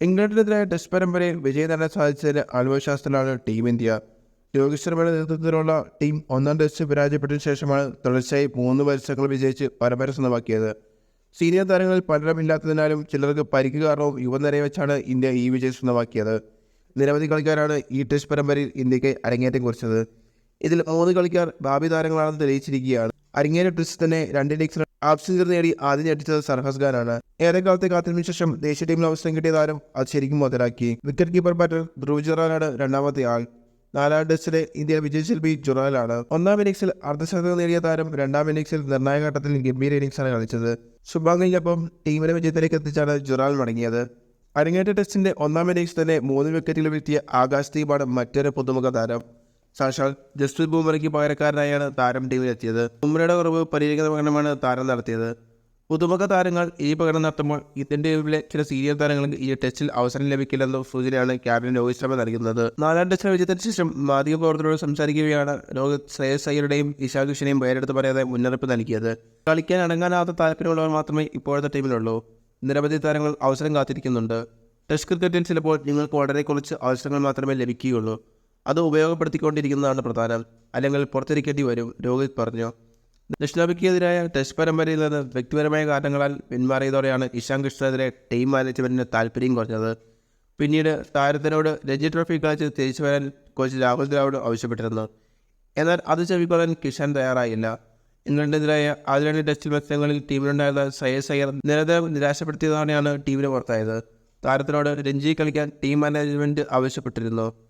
ഇംഗ്ലണ്ടിനെതിരായ ടെസ്റ്റ് പരമ്പരയിൽ വിജയം നേടാൻ സാധിച്ചതിന് ആത്മവിശ്വാസത്തിലാണ് ടീം ഇന്ത്യ. രോഹിത് ശർമ്മയുടെ നേതൃത്വത്തിലുള്ള ടീം ഒന്നാം ടെസ്റ്റ് പരാജയപ്പെട്ടതിനു ശേഷമാണ് തുടർച്ചയായി മൂന്ന് മത്സരങ്ങൾ വിജയിച്ച് പരമ്പര സ്വന്തമാക്കിയത് സീനിയർ താരങ്ങളിൽ പലരും ഇല്ലാത്തതിനാലും ചിലർക്ക് പരിക്ക് കാരണവും യുവനിരയെ വെച്ചാണ് ഇന്ത്യ ഈ വിജയം സ്വന്തമാക്കിയത് നിരവധി കളിക്കാരാണ് ഈ ടെസ്റ്റ് പരമ്പരയിൽ ഇന്ത്യയ്ക്ക് അരങ്ങേറ്റം കുറിച്ചത്. ഇതിൽ മൂന്ന് കളിക്കാർ ഭാവി താരങ്ങളാണെന്ന് തെളിയിച്ചിരിക്കുകയാണ്. അരങ്ങേറ്റ ടെസ്റ്റ് തന്നെ രണ്ട് ഹാഫ് സെഞ്ചുറി നേടി ആദ്യം ഞെട്ടിച്ചത് സർഫസ് ഖാനാണ്. ഏറെക്കാലത്തെ കാത്തിനു ശേഷം ദേശീയ ടീമിൽ അവസരം കിട്ടിയ താരം അത് ശരിക്കും മുതലാക്കി വിക്കറ്റ് കീപ്പർ ബാറ്റർ ധ്രുവ് ജുറാലാണ് രണ്ടാമത്തെ ആൾ. നാലാം ടെസ്റ്റിലെ ഇന്ത്യ വിജയശില്പി ജുറാലാണ് ഒന്നാം ഇന്നിംഗ്സിൽ അർദ്ധശതകം നേടിയ താരം രണ്ടാം ഇന്നിംഗ്സിൽ നിർണായക ഘട്ടത്തിൽ ഗംഭീര ഇന്നിംഗ്സാണ് കളിച്ചത്. ശുഭാംഗിനൊപ്പം ടീമിനെ വിജയത്തിലേക്ക് എത്തിച്ചാണ് ജുറാൽ മടങ്ങിയത്. അരങ്ങേറ്റ ടെസ്റ്റിന്റെ ഒന്നാം ഇന്നിംഗ്സ് തന്നെ മൂന്ന് വിക്കറ്റുകൾ വീഴ്ത്തിയ ആകാശ് ദീപാണ് മറ്റൊരു പുതുമുഖ താരം. സാക്ഷാൽ ജസ്പ്രീത് ബുംറയ്ക്ക് പകരക്കാരനായാണ് താരം ടീമിലെത്തിയത് ബുംറയുടെ കുറവ് പരിഹരിക്കുന്ന പ്രകടനമാണ് താരം നടത്തിയത്. പുതുമുഖ താരങ്ങൾ ഈ പ്രകടനം നടത്തുമ്പോൾ ഇന്ത്യൻ ടീമിലെ ചില സീനിയർ താരങ്ങൾക്ക് ഈ ടെസ്റ്റിൽ അവസരം ലഭിക്കില്ലെന്ന സൂചനയാണ് ക്യാപ്റ്റൻ രോഹിത് ശർമ്മ നൽകുന്നത്. നാലാം ടെസ്റ്റിലെ വിജയത്തിന് ശേഷം മാധ്യമ പ്രവർത്തകരോട് സംസാരിക്കുകയാണ് രോഹിത് ശ്രേയസ് അയ്യരുടെയും ഇഷാ കിഷനെയും പേരെടുത്ത് പറയാതെ മുന്നറിയിപ്പ് നൽകിയത്. കളിക്കാൻ അടങ്ങാനാവാത്ത താല്പര്യമുള്ളവർ മാത്രമേ ഇപ്പോഴത്തെ ടീമിലുള്ളൂ. നിരവധി താരങ്ങൾ അവസരം കാത്തിരിക്കുന്നുണ്ട്. ടെസ്റ്റ് ക്രിക്കറ്റിൽ ചിലപ്പോൾ നിങ്ങൾക്ക് വളരെ കുറച്ച് അവസരങ്ങൾ മാത്രമേ ലഭിക്കുകയുള്ളൂ. അത് ഉപയോഗപ്പെടുത്തിക്കൊണ്ടിരിക്കുന്നതാണ് പ്രധാനം. അല്ലെങ്കിൽ പുറത്തിരിക്കേണ്ടി വരും രോഹിത് പറഞ്ഞു. ദക്ഷിണാഫ്രിക്കയ്ക്കെതിരായ ടെസ്റ്റ് പരമ്പരയിൽ നിന്ന് വ്യക്തിപരമായ കാരണങ്ങളാൽ പിന്മാറിയതോടെയാണ് ഇഷാൻ കൃഷ്ണനെതിരെ ടീം മാനേജ്മെന്റിന് താല്പര്യം കുറഞ്ഞത്. പിന്നീട് താരത്തിനോട് രഞ്ജി ട്രോഫി കളിച്ച് തിരിച്ചു വരാൻ കോച്ച് രാഹുൽ ദ്രാവിഡ് ആവശ്യപ്പെട്ടിരുന്നു. എന്നാൽ അത് ചെവിക്കൊള്ളാൻ കിഷാൻ തയ്യാറായില്ല. ഇംഗ്ലണ്ടിനെതിരായ ആദ്യ രണ്ട് ടെസ്റ്റ് മത്സരങ്ങളിൽ ടീമിലുണ്ടായിരുന്ന സയേസ് അയ്യർ നിരന്തരം നിരാശപ്പെടുത്തിയതോടെയാണ് ടീമിന് പുറത്തായത്. താരത്തിനോട് രഞ്ജി കളിക്കാൻ ടീം മാനേജ്മെന്റ് ആവശ്യപ്പെട്ടിരുന്നു.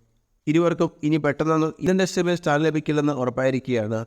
ഇരുവർക്കും ഇനി പെട്ടെന്നൊന്നും ഇതിന്റെ ടെസ്റ്റ് സ്ഥാനം ലഭിക്കില്ലെന്ന് ഉറപ്പായിരിക്കുകയാണ്.